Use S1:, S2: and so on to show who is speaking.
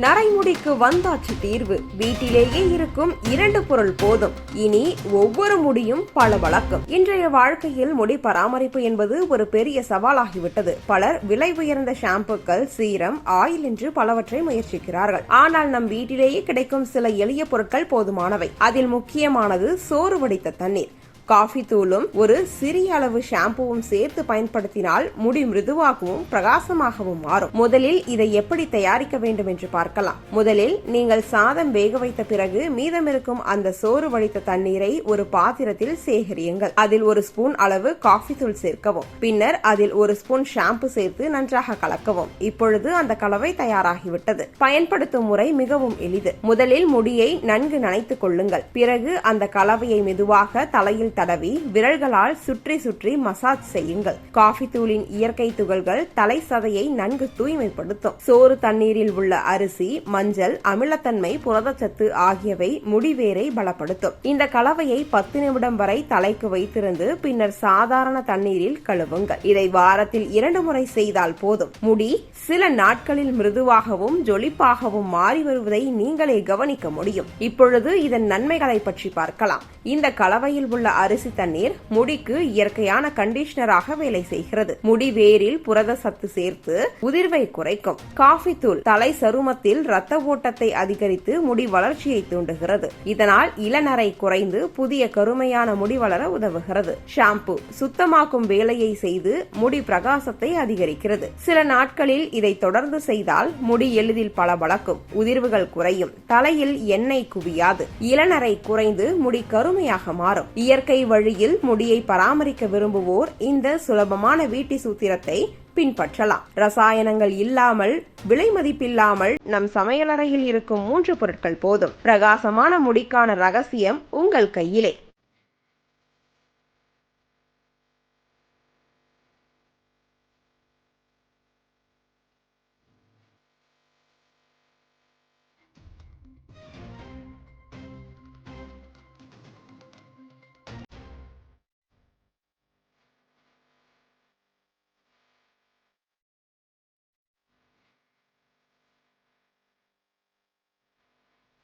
S1: நரைமுடிக்கு வந்தாச்சு தீர்வு. வீட்டிலேயே இருக்கும் இரண்டு பொருள் போதும். இனி ஒவ்வொரு முடியும் பல வழக்கம் இன்றைய வாழ்க்கையில் முடி பராமரிப்பு என்பது ஒரு பெரிய சவாலாகிவிட்டது. பலர் விலை உயர்ந்த ஷாம்புக்கள் சீரம் ஆயில் என்று பலவற்றை முயற்சிக்கிறார்கள். ஆனால் நம் வீட்டிலேயே கிடைக்கும் சில எளிய பொருட்கள் போதுமானவை. அதில் முக்கியமானது சோறு வடித்த தண்ணீர். காஃபி தூளும் ஒரு சிறிய அளவு ஷாம்புவும் சேர்த்து பயன்படுத்தினால் முடி மிருதுவாகவும் பிரகாசமாகவும் மாறும். முதலில் இதை எப்படி தயாரிக்க வேண்டும் என்று பார்க்கலாம். முதலில் நீங்கள் சாதம் வேக வைத்த பிறகு மீதமிருக்கும் அந்த சோறு வடித்த தண்ணீரை ஒரு பாத்திரத்தில் சேகரியுங்கள். அதில் ஒரு ஸ்பூன் அளவு காஃபி தூள் சேர்க்கவும். பின்னர் அதில் ஒரு ஸ்பூன் ஷாம்பு சேர்த்து நன்றாக கலக்கவும். இப்பொழுது அந்த கலவை தயாராகிவிட்டது. பயன்படுத்தும் முறை மிகவும் எளிது. முதலில் முடியை நன்கு நனைத்துக் கொள்ளுங்கள். பிறகு அந்த கலவையை மெதுவாக தலையில் தடவி விரல்களால் சுற்றி சுற்றி மசாஜ் செய்யுங்கள். காஃபி தூளின் இயற்கை துகள்கள் தலை சதையை நன்கு தூய்மைப்படுத்தும். சோறு தண்ணீரில் உள்ள அரிசி மஞ்சள் அமிலத்தன்மை புரதச்சத்து ஆகியவை முடிவேரை பலப்படுத்தும். இந்த கலவையை பத்து நிமிடம் வரை தலைக்கு வைத்திருந்து பின்னர் சாதாரண தண்ணீரில் கழுவுங்கள். இதை வாரத்தில் இரண்டு முறை செய்தால் போதும். முடி சில நாட்களில் மிருதுவாகவும் ஜொலிப்பாகவும் மாறி வருவதை நீங்களே கவனிக்க முடியும். இப்பொழுது இதன் நன்மைகளை பற்றி பார்க்கலாம். இந்த கலவையில் உள்ள அரிசி தண்ணீர் முடிக்கு இயற்கையான கண்டிஷனராக வேலை செய்கிறது. முடி வேரில் புரத சத்து சேர்த்து உதிர்வை குறைக்கும். காஃபி தூள் தலை சருமத்தில் இரத்த ஓட்டத்தை அதிகரித்து முடி வளர்ச்சியை தூண்டுகிறது. இதனால் இளநரை குறைந்து புதிய கருமையான முடி வளர உதவுகிறது. ஷாம்பு சுத்தமாக்கும் வேலையை செய்து முடி பிரகாசத்தை அதிகரிக்கிறது. சில நாட்களில் இதை தொடர்ந்து செய்தால் முடி எளிதில் பளபளக்கும். உதிர்வுகள் குறையும். தலையில் எண்ணெய் குவியாது. இளநரை குறைந்து முடி கருமையாக மாறும். இயற்கை வழியில் முடியை பராமரிக்க விரும்புவோர் இந்த சுலபமான வீட்டு சூத்திரத்தை பின்பற்றலாம். ரசாயனங்கள் இல்லாமல் விலை மதிப்பில்லாமல் நம் சமையலறையில் இருக்கும் மூன்று பொருட்கள் போதும். பிரகாசமான முடிக்கான ரகசியம் உங்கள் கையிலே.